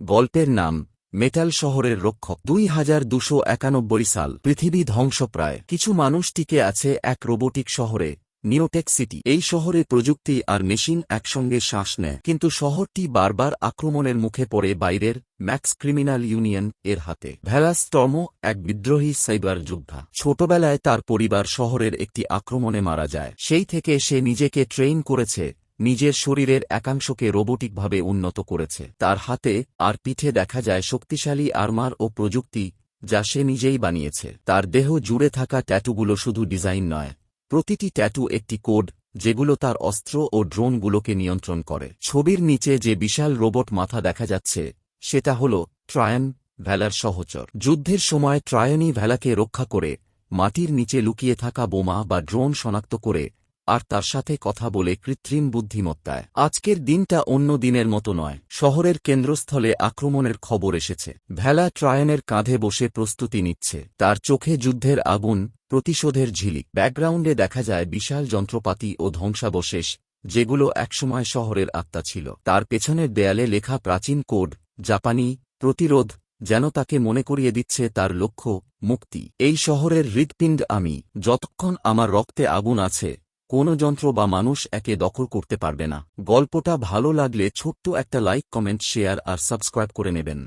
গল্পের নাম, মেটাল শহরের রক্ষক। দুই হাজার দুশো একানব্বই সাল, পৃথিবী ধ্বংসপ্রায়। কিছু মানুষ টিকে আছে এক রোবোটিক শহরে, নিওটেক সিটি। এই শহরে প্রযুক্তি আর মেশিন একসঙ্গে শ্বাস নেয়, কিন্তু শহরটি বারবার আক্রমণের মুখে পড়ে বাইরের ম্যাক্স ক্রিমিনাল ইউনিয়ন এর হাতে। ভ্যালাস্টর্ম এক বিদ্রোহী সাইবার যোদ্ধা ছোটবেলায় তার পরিবার শহরের একটি আক্রমণে মারা যায়। সেই থেকে সে নিজেকে ট্রেন করেছে নিজের শরীরের একাংশকে রোবোটিকভাবে উন্নত করেছে। তার হাতে আর পিঠে দেখা যায় শক্তিশালী আর্মার ও প্রযুক্তি, যা সে নিজেই বানিয়েছে। তার দেহ জুড়ে থাকা ট্যাটুগুলো শুধু ডিজাইন নয়, প্রতিটি ট্যাটু একটি কোড, যেগুলো তার অস্ত্র ও ড্রোনগুলোকে নিয়ন্ত্রণ করে। ছবির নিচে যে বিশাল রোবট মাথা দেখা যাচ্ছে, সেটা হল ট্রায়ন ভ্যালার সহচর। যুদ্ধের সময় ট্রায়নই ভ্যালাকে রক্ষা করে মাটির নিচে লুকিয়ে থাকা বোমা বা ড্রোন শনাক্ত করে আর তার সাথে কথা বলে কৃত্রিম বুদ্ধিমত্তায়। আজকের দিনটা অন্য দিনের মতো নয়। শহরের কেন্দ্রস্থলে আক্রমণের খবর এসেছে। ভেলা ট্রায়নের কাঁধে বসে প্রস্তুতি নিচ্ছে। তার চোখে যুদ্ধের আগুন, প্রতিশোধের ঝিলিক। ব্যাকগ্রাউন্ডে দেখা যায় বিশাল যন্ত্রপাতি ও ধ্বংসাবশেষ, যেগুলো একসময় শহরের আত্মা ছিল। তার পেছনের দেয়ালে লেখা প্রাচীন কোড, জাপানি, প্রতিরোধ যেন তাকে মনে করিয়ে দিচ্ছে তার লক্ষ্য, মুক্তি। এই শহরের হৃৎপিণ্ড আমি। যতক্ষণ আমার রক্তে আগুন আছে কোনো যন্ত্র বা মানুষ একে দখল করতে পারবে না। গল্পটা ভালো লাগলে ছোট্ট একটা লাইক, কমেন্ট, শেয়ার আর সাবস্ক্রাইব করে নেবেন।